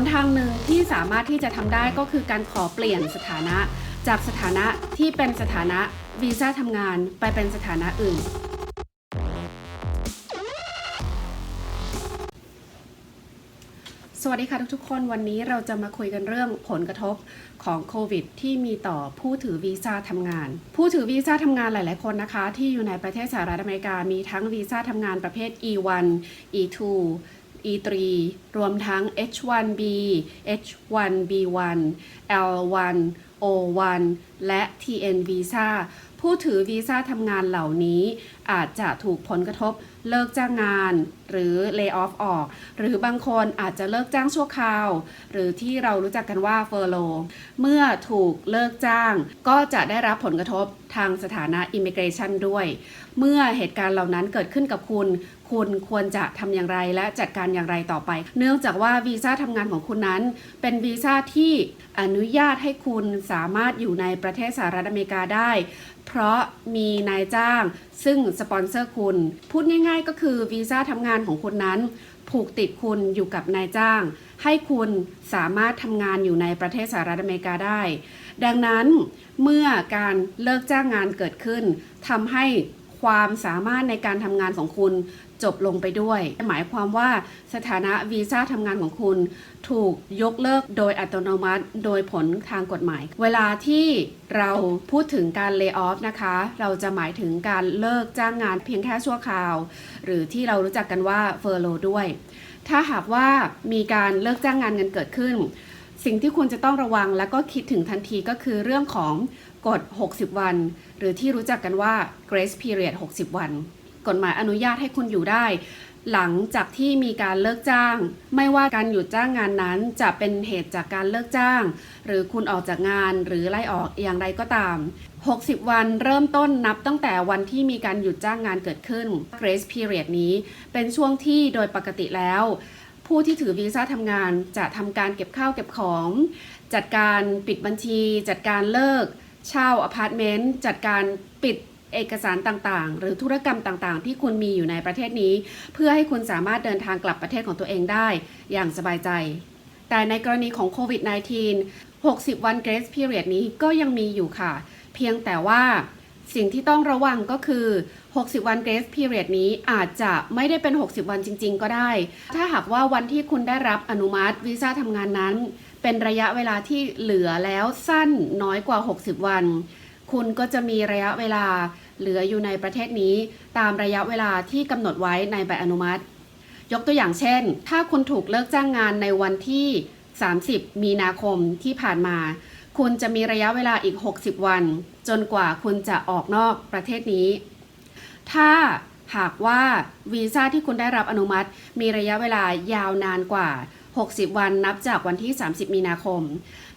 นทางหนึ่งที่สามารถที่จะทำได้ก็คือการขอเปลี่ยนสถานะ จากสถานะที่เป็นสถานะวีซ่าทำงานไปเป็นสถานะอื่น สวัสดีค่ะทุกๆคนวันนี้เราจะมาคุยกันเรื่องผลกระทบของโควิดที่มีต่อผู้ถือวีซ่าทำงาน ผู้ถือวีซ่าทำงานหลาย ๆ คนนะคะ ที่อยู่ในประเทศสหรัฐอเมริกามีทั้งวีซ่าทำงานประเภท E1 E2 E3 รวมทั้ง H1B H1B1 L1 O1 และ TN Visa ผู้ถือวีซ่าทำงานเหล่านี้อาจจะถูกผลกระทบเลิกจ้างงาน หรือ lay off ออก หรือบางคนอาจจะเลิกจ้างชั่วคราว หรือที่เรารู้จักกันว่า furlough เมื่อถูกเลิกจ้าง ก็จะได้รับผลกระทบทางสถานะ immigration ด้วย เมื่อเหตุการณ์เหล่านั้นเกิดขึ้นกับคุณ คุณควรจะทำอย่างไรและจัดการอย่างไรต่อไป เนื่องจากว่าวีซ่าทำงานของคุณนั้น เป็นวีซ่าที่อนุญาตให้คุณสามารถอยู่ในประเทศสหรัฐอเมริกาได้ เพราะมีนายจ้างซึ่งสปอนเซอร์คุณ พูดง่าย ๆ ก็คือวีซ่าทำงานของคุณนั้น ผูกติดคุณอยู่กับนายจ้าง ให้คุณสามารถทำงานอยู่ในประเทศสหรัฐอเมริกาได้ ดังนั้นเมื่อการเลิกจ้างงานเกิดขึ้นทำให้ ความสามารถในการทำงานของคุณจบลงไปด้วย หมายความว่าสถานะวีซ่าทำงานของคุณ ถูกยกเลิกโดยอัตโนมัติ โดยผลทางกฎหมาย เวลาที่เราพูดถึงการ lay off นะคะ เราจะหมายถึงการเลิกจ้างงานเพียงแค่ชั่วคราว หรือที่เรารู้จักกันว่า furlough ด้วย ถ้าหากว่ามีการเลิกจ้างงานกันเกิดขึ้น สิ่งที่คุณจะต้องระวังและก็คิดถึงทันทีก็คือเรื่องของ กฎ 60 วัน หรือที่รู้จักกันว่า grace period 60 วัน กฎหมายอนุญาตให้คุณอยู่ได้ หลังจากที่มีการเลิกจ้าง ไม่ว่าการหยุดจ้างงานนั้นจะเป็นเหตุจากการเลิกจ้าง หรือคุณออกจากงานหรือไล่ออกอย่างไรก็ตาม 60 วันเริ่มต้นนับตั้งแต่วันที่มีการหยุดจ้างงานเกิดขึ้น grace period นี้เป็นช่วงที่โดยปกติแล้วผู้ที่ถือวีซ่าทำงานจะทำการเก็บข้าวเก็บของ จัดการปิดบัญชี จัดการเลิก เช่าอพาร์ตเมนต์จัดการปิดเอกสารต่างๆ หรือธุรกรรมต่างๆ ที่คุณมีอยู่ในประเทศนี้ เพื่อให้คุณสามารถเดินทางกลับประเทศของตัวเองได้อย่างสบายใจ แต่ในกรณีของโควิด -19 60 วัน grace period นี้ก็ยังมีอยู่ค่ะ เพียงแต่ว่าสิ่งที่ต้องระวังก็คือ 60 วัน grace period นี้อาจจะไม่ได้เป็น 60 วันจริง ๆ ก็ได้ ถ้าหากว่าวันที่คุณได้รับอนุมัติวีซ่าทำงานนั้น เป็นระยะเวลาที่เหลือแล้วสั้นน้อยกว่า 60 วัน คุณก็จะมีระยะเวลาเหลืออยู่ในประเทศนี้ตามระยะเวลาที่กำหนดไว้ในใบอนุมัติ ยกตัวอย่างเช่น ถ้าคุณถูกเลิกจ้างงานในวันที่ 30 มีนาคมที่ผ่านมา คุณจะมีระยะเวลาอีก 60 วัน จนกว่าคุณจะออกนอกประเทศนี้ ถ้าหากว่าวีซ่าที่คุณได้รับอนุมัติ มีระยะเวลายาวนานกว่า 60 วันนับจากวันที่ 30 มีนาคม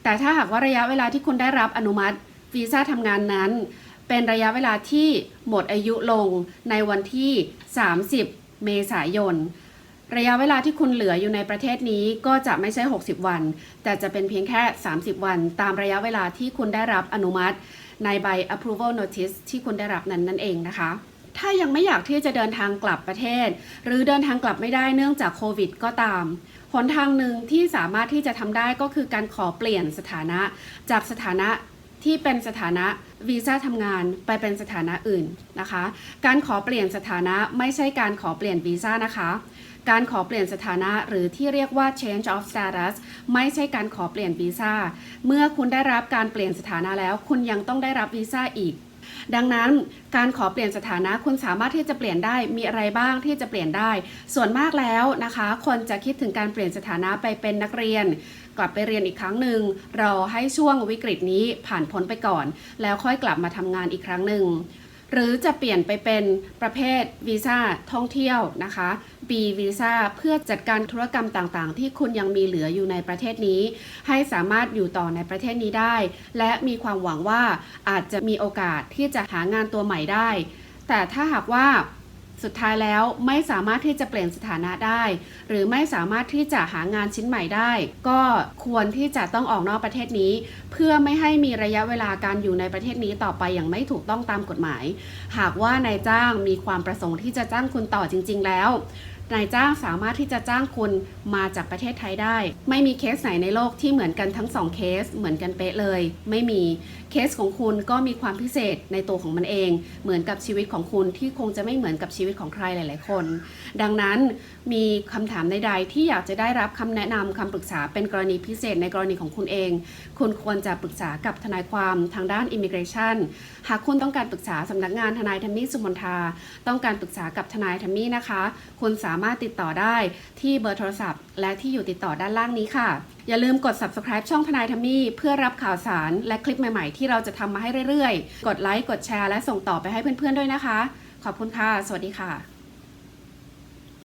แต่ถ้าหากว่าระยะเวลาที่คุณได้รับอนุมัติวีซ่าทำงานนั้น เป็นระยะเวลาที่หมดอายุลงในวันที่ 30 เมษายน ระยะเวลาที่คุณเหลืออยู่ในประเทศนี้ก็จะไม่ใช่ 60 วัน แต่จะเป็นเพียงแค่ 30 วัน ตามระยะเวลาที่คุณได้รับอนุมัติ ในใบ approval notice ที่คุณได้รับนั้นนั่นเองนะคะถ้ายังไม่อยากที่จะเดินทางกลับประเทศ หรือเดินทางกลับไม่ได้เนื่องจากโควิดก็ตาม หนทางหนึ่งที่สามารถที่จะทำได้ก็คือการขอเปลี่ยนสถานะ จากสถานะที่เป็นสถานะวีซ่าทำงานไปเป็นสถานะอื่นนะคะ การขอเปลี่ยนสถานะไม่ใช่การขอเปลี่ยนวีซ่านะคะ การขอเปลี่ยนสถานะหรือที่เรียกว่า change of status ไม่ใช่การขอเปลี่ยนวีซ่า เมื่อคุณได้รับการเปลี่ยนสถานะแล้ว คุณยังต้องได้รับวีซ่าอีก ดังนั้นการขอเปลี่ยนสถานะคุณสามารถที่จะเปลี่ยนได้มีอะไรบ้างที่จะเปลี่ยนได้ ส่วนมากแล้วนะคะ คนจะคิดถึงการเปลี่ยนสถานะไปเป็นนักเรียน กลับไปเรียนอีกครั้งหนึ่งรอให้ช่วงวิกฤตนี้ผ่านพ้นไปก่อน แล้วค่อยกลับมาทำงานอีกครั้งหนึ่ง หรือจะเปลี่ยนไปเป็นประเภทวีซ่าท่องเที่ยวนะคะ B วีซ่าเพื่อจัดการธุรกรรมต่างๆ ที่คุณยังมีเหลืออยู่ในประเทศนี้ ให้สามารถอยู่ต่อในประเทศนี้ได้ และมีความหวังว่าอาจจะมีโอกาสที่จะหางานตัวใหม่ได้ แต่ถ้าหากว่า สุดท้ายแล้วไม่สามารถที่จะเปลี่ยนสถานะได้ หรือไม่สามารถที่จะหางานชิ้นใหม่ได้ ก็ควรที่จะต้องออกนอกประเทศนี้ เพื่อไม่ให้มีระยะเวลาการอยู่ในประเทศนี้ต่อไปอย่างไม่ถูกต้องตามกฎหมาย หากว่านายจ้างมีความประสงค์ที่จะจ้างคุณต่อจริง ๆ แล้ว นายจ้างสามารถที่จะจ้างคุณมาจากประเทศไทยได้ ไม่มีเคสไหนในโลกที่เหมือนกันทั้งสองเคส เหมือนกันเป๊ะเลย ไม่มีเคสของคุณก็มีความพิเศษในตัวของมันเอง เหมือนกับชีวิตของคุณที่คงจะไม่เหมือนกับชีวิตของใครหลาย ๆ คน ดังนั้นมีคำถามใดๆที่อยากจะได้รับคำแนะนำคำปรึกษาเป็นกรณีพิเศษในกรณีของคุณเอง คุณควรจะปรึกษากับทนายความทางด้าน Immigration หากคุณต้องการปรึกษาสำนักงานทนายทัมมี่สุมนทาต้องการปรึกษากับทนายทัมมี่นะคะ คุณสามารถติดต่อได้ที่เบอร์โทรศัพท์ และที่อยู่ติดต่อด้านล่างนี้ค่ะ อย่าลืมกด subscribe ช่องทนายทัมมี่เพื่อรับข่าวสารและคลิปใหม่ๆ ที่เราจะทำมาให้เรื่อยๆ กดไลค์กดแชร์และส่งต่อไปให้เพื่อนๆด้วยนะคะ ขอบคุณค่ะ สวัสดีค่ะ